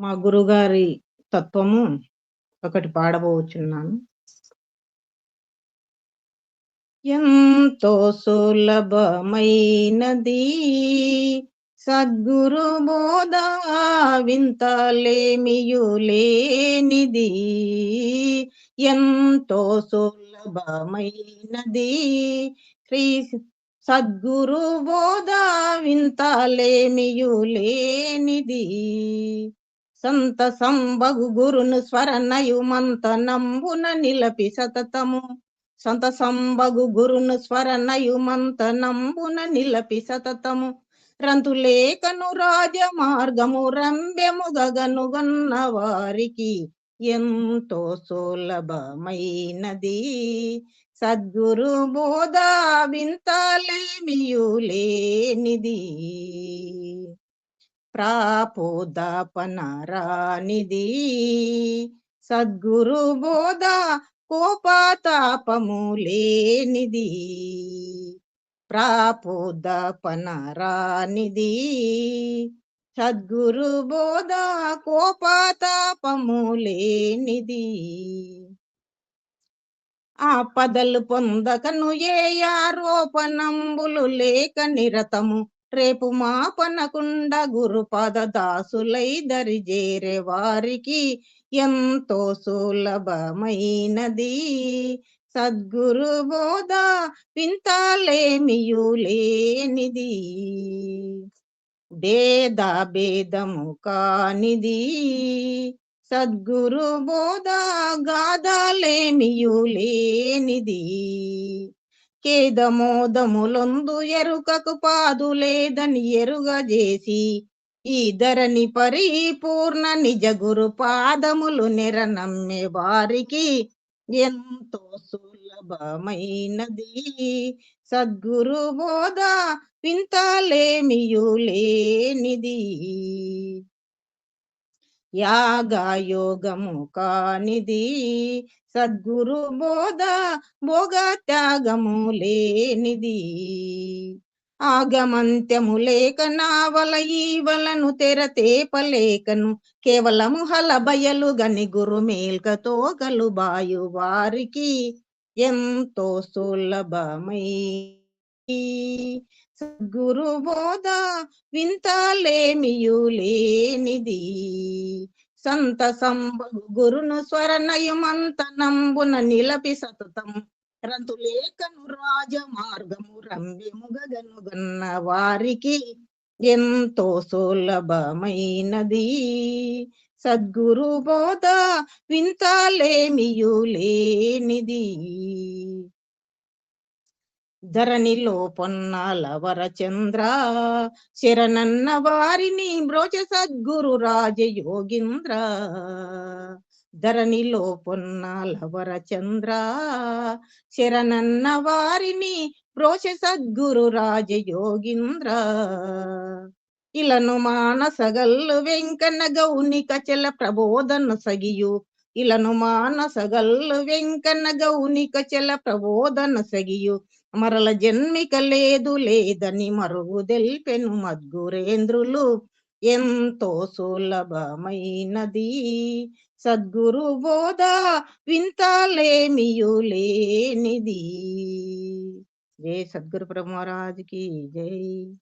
మా గురుగారి తత్వము ఒకటి పాడబోచున్నాను. ఎంతో సులభమైనది సద్గురు బోధ వింతలేమియులేనిది ఎంతో సులభమైనది శ్రీ సద్గురు బోధ వింతలేమియులేనిది లేనిది. సంబగు గురును స్వరనయు మంత నంబున నిలపి సతతము. సంత సంబగు గురును స్వరనయు మంత నంబున నిలపి సతతము. రంతులేఖను రాజ మార్గము రంభ్యము గగనుగన్న వారికి ఎంతో సులభమైనది. సద్గురు బోధ వింతలేమియులేనిది ప్రాపోదాపనరానిది. సద్గురు బోధ కోపాతాపము లేనిది. ప్రాపోదాపనరానిది. సద్గురు బోధ కోపాతాపము లేనిది. ఆపదలు పొందకను ఏ ఆరోపణంబులు లేక నిరతము రేపు మాపనకుండా గురుపద దాసులై దరిజేరే వారికి ఎంతో సులభమైనది. సద్గురు బోధ వింతాలేమియులేనిది భేద భేదము కానిది. సద్గురు బోధ గాథలేమియులేనిది కేదమోదములొందు ఎరుకకు పాదు లేదని ఎరుగజేసి ఈ ధరని పరిపూర్ణ నిజ గురు పాదములు నిరనమ్మే వారికి ఎంతో సులభమైనది సద్గురు బోధ వింతలేమియులేనిది యాగయోగము కానిది. సద్గురు బోధ భోగ త్యాగము లేనిది. ఆగమంత్యము లేక నావల ఈవలను తెరతేపలేకను కేవలము హల బయలు గని గురు మేల్కతో గలుబాయు వారికి ఎంతో సులభమై. సద్గురు బోధ వింతలేమియులేనిది సంత సంబు గురును స్వరనయుమంత నంబున నిలపి సతతం. రంతులేఖను రాజ మార్గము రంబిముగనుగన్న వారికి ఎంతో సులభమైనది. సద్గురు బోధ వింతలేమియులేనిది ధరణిలో పొన్నాల వరచంద్ర శరణన్న వారిని బ్రోచ సద్గురు రాజయోగింద్ర. ధరణిలో పొన్నాల వరచంద్ర శరణన్న వారిని బ్రోచ సద్గురు రాజయోగింద్ర. ఇలను మానసగల్లు వెంకన్న గౌని కచల ప్రబోధన సగియు. ఇలను మానసగల్లు వెంకన్న గౌని కచల ప్రబోధన సగియు. మరల జన్మిక లేదు లేదని మరువు తెల్పెను మద్గురేంద్రులు. ఎంతో సులభమైనది. సద్గురు బోధ వింతలేమియులేనిది జై సద్గురు బ్రహ్మరాజుకి జై.